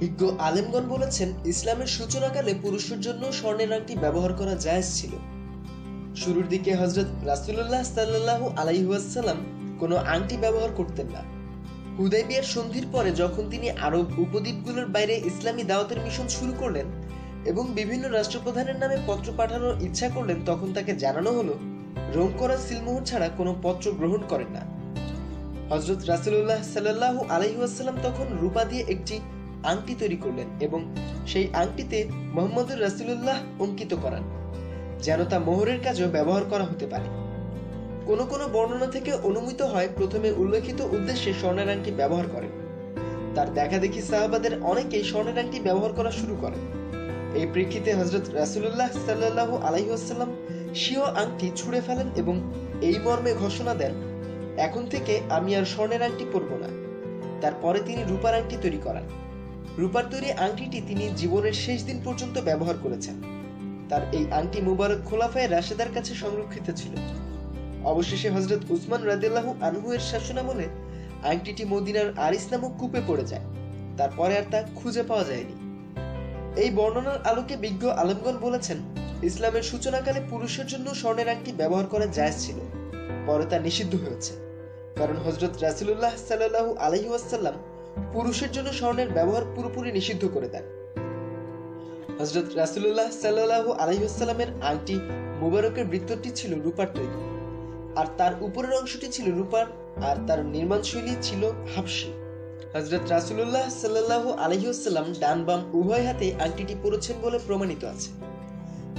বিজ্ঞ আলেমগণ বলেছেন, ইসলামের সূচনাকালে পুরুষের জন্য স্বর্ণের আংটি ব্যবহার করা জায়েজ ছিল। শুরুর দিকে হজরত রাসুল্লাহ সাল্লাহ আলাইহাসাল্লাম কোনো আংটি ব্যবহার করতেন না। হুদাইবিয়ার সন্ধির পরে যখন তিনি আরব উপদ্বীপগুলোর বাইরে ইসলামী দাওয়াতের মিশন শুরু করলেন এবং বিভিন্ন রাষ্ট্রপ্রধানের নামে পত্র পাঠানোর ইচ্ছা করলেন, তখন তাকে জানানো হলো, রোম করা সিলমোহর ছাড়া কোনো পত্র গ্রহণ করেন না। হজরত রাসুল্লাহ সাল্লাহ আলহিউসাল্লাম তখন রূপা দিয়ে একটি আংটি তৈরি করলেন এবং সেই আংটিতে মোহাম্মদুর রাসুল্লাহ অঙ্কিত করান, যেন তা মোহরের কাজেও ব্যবহার করা হতে পারে। কোনো কোনো বর্ণনা থেকে অনুমিত হয় প্রথমে উল্লেখিত উদ্দেশ্যে স্বর্ণের আংটি ব্যবহার করেন। তার দেখা দেখি সাহাবাদের অনেকেই স্বর্ণের আংটি ব্যবহার করা শুরু করেন। এই প্রেক্ষিতে হজরত রাসুল্লাহ সাল্লাহ আলাইসাল্লাম স্বীয় আংটি ছুঁড়ে ফেলেন এবং এই মর্মে ঘোষণা দেন, এখন থেকে আমি আর স্বর্ণের আংটি পরব না। তারপরে তিনি রূপার আংটি তৈরি করান। রূপার তৈরি আংটিটি তিনি জীবনের শেষ দিন পর্যন্ত ব্যবহার করেছেন। তার এই আংটি মুবারক খোলাফায় রাশেদার কাছে সংরক্ষিত ছিল। অবশেষে হজরত উসমান রাদিল্লাহ আনহু এর শাসনামলে আংটিটি মদিনার আরিস নামক কূপে পড়ে যায়। তারপরে আর তা খুঁজে পাওয়া যায়নি। এই বর্ণনার আলোকে বিজ্ঞ আলমগণ বলেছেন, ইসলামের সূচনাকালে পুরুষের জন্য স্বর্ণের আংটি ব্যবহার করা জায়েজ ছিল। পরে তা নিষিদ্ধ হয়েছে। কারণ হজরত রাসুল্লাহ সাল্লাহ আলহিউসাল্লাম পুরুষের জন্য স্বর্ণের ব্যবহার পুরোপুরি নিষিদ্ধ করে দেন। হজরত রাসুল্লাহ সাল্লাহ আলহিউসাল্লামের আংটি মুবারকের বৃত্তটি ছিল রূপার তৈরি। আর তার উপরের অংশটি ছিল রূপার, আর তার নির্মাণ শৈলী ছিল হাফসি। হজরত রাসুল্লাহ সাল্লাহ আলহিউসাল্লাম ডান বাম উভয় হাতে আংটিটি পরেছেন বলে প্রমাণিত আছে।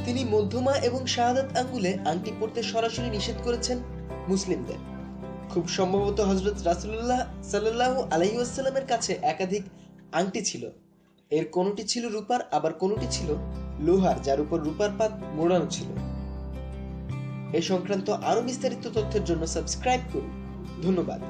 তিনি মধ্যমা এবং শাহাদাত আঙ্গুলে আংটি পরতে সরাসরি নিষেধ করেছেন মুসলিমদের। খুব সম্ভবত হজরত রাসুল্লাহ সাল্লাহ আলহিউসাল্লামের কাছে একাধিক আংটি ছিল। এর কোনোটি ছিল রূপার, আবার কোনোটি ছিল লোহার, যার উপর রূপার পাত মোড়ানো ছিল। এ সংক্রান্ত আরও বিস্তারিত তথ্যের জন্য সাবস্ক্রাইব করুন। ধন্যবাদ।